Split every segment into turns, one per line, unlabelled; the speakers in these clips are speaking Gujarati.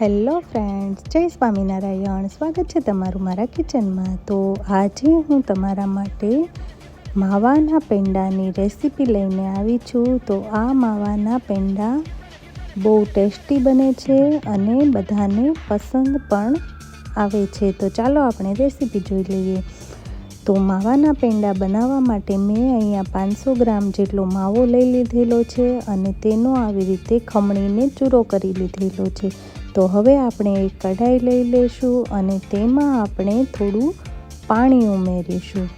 હેલો ફ્રેન્ડ્સ, જય સ્વામિનારાયણ. સ્વાગત છે તમારું મારા કિચનમાં. તો આજે હું તમારા માટે માવાના પેંડાની રેસીપી લઈને આવી છું. તો આ માવાના પેંડા બહુ ટેસ્ટી બને છે અને બધાને પસંદ પણ આવે છે. તો ચાલો આપણે રેસીપી જોઈ લઈએ. તો માવાના પેંડા બનાવવા માટે મેં અહીંયા પાંચસો ગ્રામ જેટલો માવો લઈ લીધેલો છે અને તેનો આવી રીતે ખમણીને ચૂરો કરી લીધેલો છે. તો હવે આપણે એક કઢાઈ લઈ લઈશું અને તેમાં આપણે થોડું પાણી ઉમેરીશું.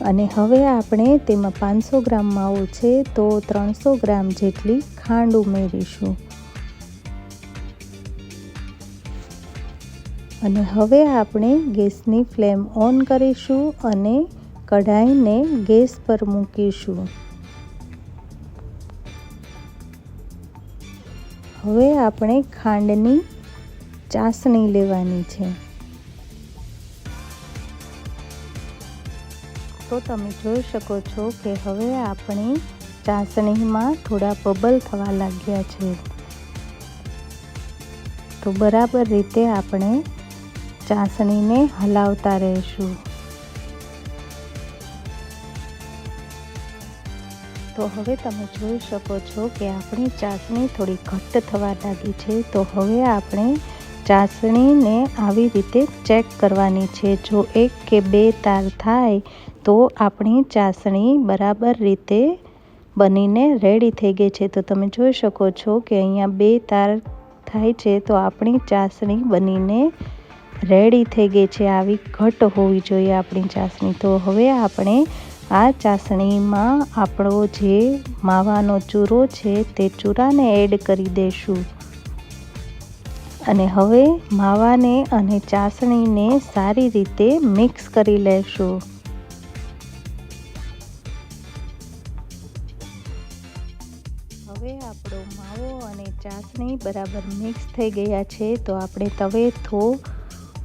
અને હવે આપણે તેમાં પાંચસો ગ્રામ માવો છે તો ત્રણસો ગ્રામ જેટલી ખાંડ ઉમેરીશું. અને હવે આપણે ગેસની ફ્લેમ ઓન કરીશું અને કઢાઈને ગેસ પર મૂકીશું. હવે આપણે ખાંડની ચાસણી લેવાની છે. તો તમે જોઈ શકો છો કે હવે આપણી ચાસણીમાં થોડા બબલ થવા લાગ્યા છે. તો બરાબર રીતે આપણે ચાસણીને હલાવતા રહીશું. તો હવે તમે જોઈ શકો છો કે આપણી ચાસણી થોડી ઘટ્ટ થવા લાગી છે. તો હવે આપણે ચાસણીને આવી રીતે ચેક કરવાની છે. જો એક કે બે તાર થાય, તો આપણી ચાસણી બરાબર રીતે બનીને રેડી થઈ ગઈ છે. તો તમે જોઈ શકો છો કે અહીંયા બે તાર થાય છે, તો આપણી ચાસણી બનીને રેડી થઈ ગઈ છે. આવી ઘટ હોવી જોઈએ આપણી ચાસણી. તો હવે આપણે આ ચાસણીમાં આપણો જે માવાનો ચૂરો છે તે ચૂરાને એડ કરી દઈશું અને હવે માવાને અને ચાસણીને સારી રીતે મિક્સ કરી લેશું. હવે આપણો માવો અને ચાસણી બરાબર મિક્સ થઈ ગયા છે, તો આપણે તવેથો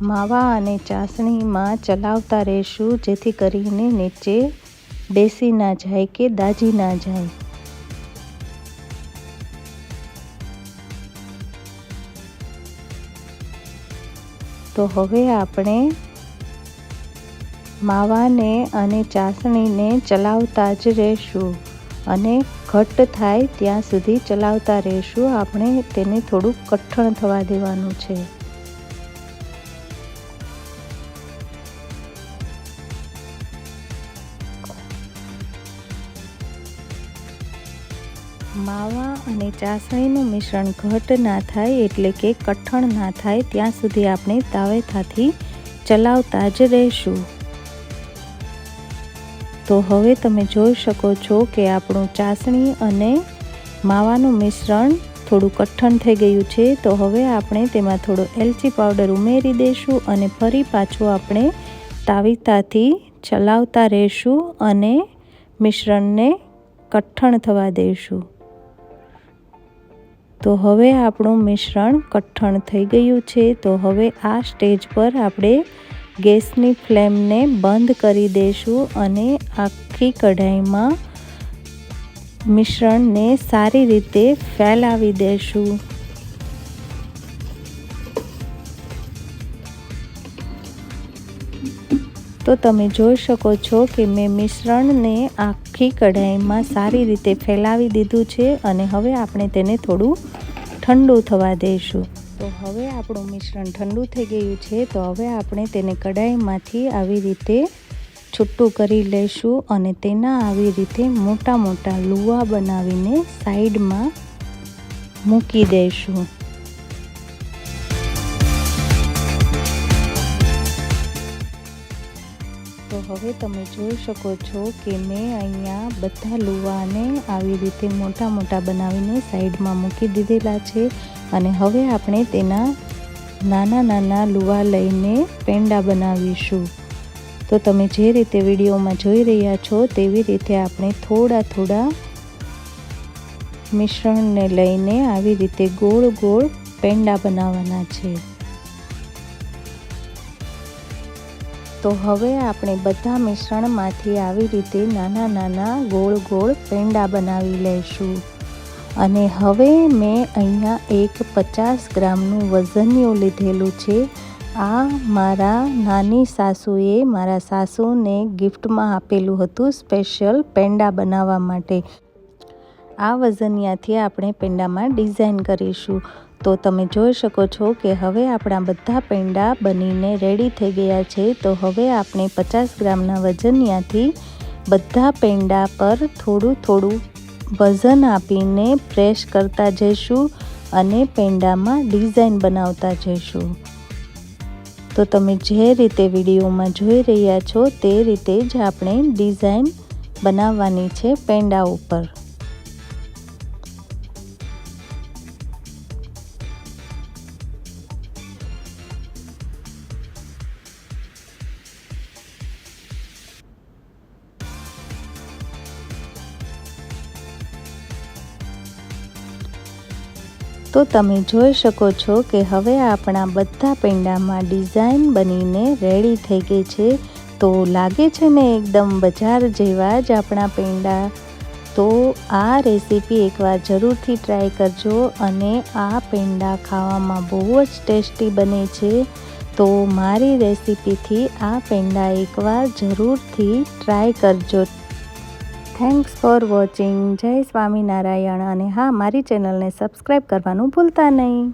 માવા અને ચાસણીમાં ચલાવતા રહેશું, જેથી કરીને નીચે બેસી ના જાય કે દાજી ના જાય. તો હવે આપણે માવાને અને ચાસણીને ચલાવતા જ રહેશું અને ઘટ્ટ થાય ત્યાં સુધી ચલાવતા રહેશું. આપણે તેને થોડું કઠણ થવા દેવાનું છે. માવા અને ચાસણીનું મિશ્રણ ઘટ ના થાય એટલે કે કઠણ ના થાય, ત્યાં સુધી આપણે તાવેથાથી ચલાવતા જ રહેશું. તો હવે તમે જોઈ શકો છો કે આપણું ચાસણી અને માવાનું મિશ્રણ થોડું કઠણ થઈ ગયું છે. તો હવે આપણે તેમાં થોડો એલચી પાવડર ઉમેરી દઈશું અને ફરી પાછું આપણે તાવીતાથી ચલાવતા રહેશું અને મિશ્રણને કઠણ થવા દઈશું. તો હવે આપણું મિશ્રણ કઠણ થઈ ગયું છે. તો હવે આ સ્ટેજ પર આપણે ગેસની ફ્લેમને બંધ કરી દઈશું અને આખી કઢાઈમાં મિશ્રણને સારી રીતે ફેલાવી દઈશું. તો તમે જોઈ શકો છો કે મેં મિશ્રણને આખી કઢાઈમાં સારી રીતે ફેલાવી દીધું છે અને હવે આપણે તેને થોડું ઠંડુ થવા દઈશું. તો હવે આપણું મિશ્રણ ઠંડુ થઈ ગયું છે, તો હવે આપણે તેને કઢાઈમાંથી આવી રીતે છૂટું કરી લઈશું અને તેના આવી રીતે મોટા મોટા લુવા બનાવીને સાઈડમાં મૂકી દઈશું. તો હવે તમે જોઈ શકો છો કે મેં અહીંયા બધા લુવાને આવી રીતે મોટા મોટા બનાવીને સાઈડમાં મૂકી દીધેલા છે અને હવે આપણે તેના નાના નાના લુવા લઈને પેંડા બનાવીશું. તો તમે જે રીતે વિડીયોમાં જોઈ રહ્યા છો તેવી રીતે આપણે થોડા થોડા મિશ્રણને લઈને આવી રીતે ગોળ ગોળ પેંડા બનાવવાના છે. તો હવે આપણે બધા મિશ્રણમાંથી આવી રીતે નાના નાના ગોળ ગોળ પેંડા બનાવી લઈશું. અને હવે મેં અહીંયા એક પચાસ ગ્રામનું વજનિયું લીધેલું છે. આ મારા નાની સાસુએ મારા સાસુને ગિફ્ટમાં આપેલું હતું સ્પેશિયલ પેંડા બનાવવા માટે. આ વજનિયાથી આપણે પેંડામાં ડિઝાઇન કરીશું. તો તમે જોઈ શકો છો કે હવે આપણા બધા પેંડા બનીને રેડી થઈ ગયા છે. તો હવે આપણે પચાસ ગ્રામના વજનિયાથી બધા પેંડા પર થોડું થોડું વજન આપીને પ્રેસ કરતા જઈશું અને પેંડામાં ડિઝાઇન બનાવતા જઈશું. તો તમે જે રીતે વિડીયોમાં જોઈ રહ્યા છો તે રીતે જ આપણે ડિઝાઇન બનાવવાની છે પેંડા ઉપર. તો તમે જોઈ શકો છો કે હવે આપણા બધા પેંડામાં ડિઝાઇન બનીને રેડી થઈ ગઈ છે. તો લાગે છે ને એકદમ બજાર જેવા જ આપણા પેંડા. તો આ રેસીપી એકવાર જરૂરથી ટ્રાય કરજો અને આ પેંડા ખાવામાં બહુ જ ટેસ્ટી બને છે. તો મારી રેસીપીથી આ પેંડા એકવાર જરૂરથી ટ્રાય કરજો. થેન્ક્સ ફોર વોચિંગ જય સ્વામિનારાયણ અને હા મારી ચેનલને સબસ્ક્રાઈબ કરવાનું ભૂલતા નહીં.